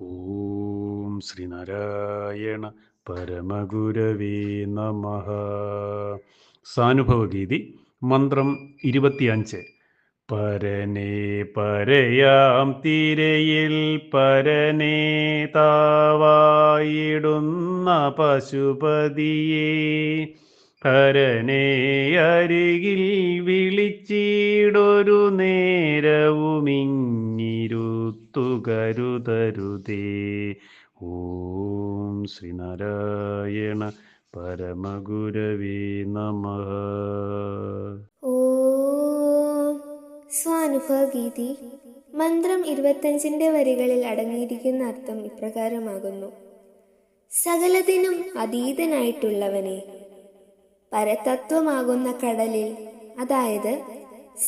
ഓം ശ്രീനാരായണ പരമഗുരവേ നമ. സാനുഭവഗീതി മന്ത്രം ഇരുപത്തിയഞ്ച്. പരനേ പരയാം തീരയിൽ പരനേ താവായിടുന്ന പശുപതിയെ. ഹരനെ അരികിൽ വിളിച്ചിടൊരു നേരവുമിങ്ങിരുത്തുകരുതരുതേ ഓം ശ്രീനാരായണ പരമഗുരവേ നമ. ഓം സ്വാനുഭവഗീതി മന്ത്രം ഇരുപത്തഞ്ചിന്റെ വരികളിൽ അടങ്ങിയിരിക്കുന്ന അർത്ഥം ഇപ്രകാരമാകുന്നു. സകലതിനും അതീതനായിട്ടുള്ളവനെ. പരതത്വമാകുന്ന കടലിൽ അതായത്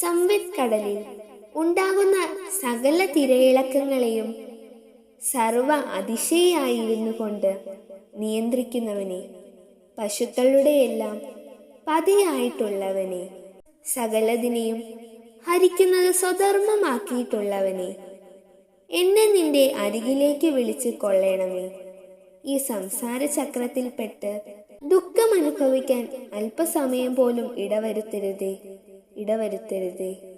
സംവിത് കടലിൽ ഉണ്ടാകുന്ന സകല തിരയിളക്കങ്ങളെയും സർവ അതിശയായിരുന്നു കൊണ്ട് നിയന്ത്രിക്കുന്നവനെ പശുക്കളുടെ എല്ലാം പതിയായിട്ടുള്ളവനെ സകലതിനെയും ഹരിക്കുന്നത് സ്വധർമ്മമാക്കിയിട്ടുള്ളവനെ എന്നെ നിന്റെ അരികിലേക്ക് വിളിച്ച് കൊള്ളണമേ. ഈ സംസാര ചക്രത്തിൽപ്പെട്ട് ദുഃഖം അനുഭവിക്കാൻ അല്പസമയം പോലും ഇടവരുത്തരുതേ ഇടവരുത്തരുതേ.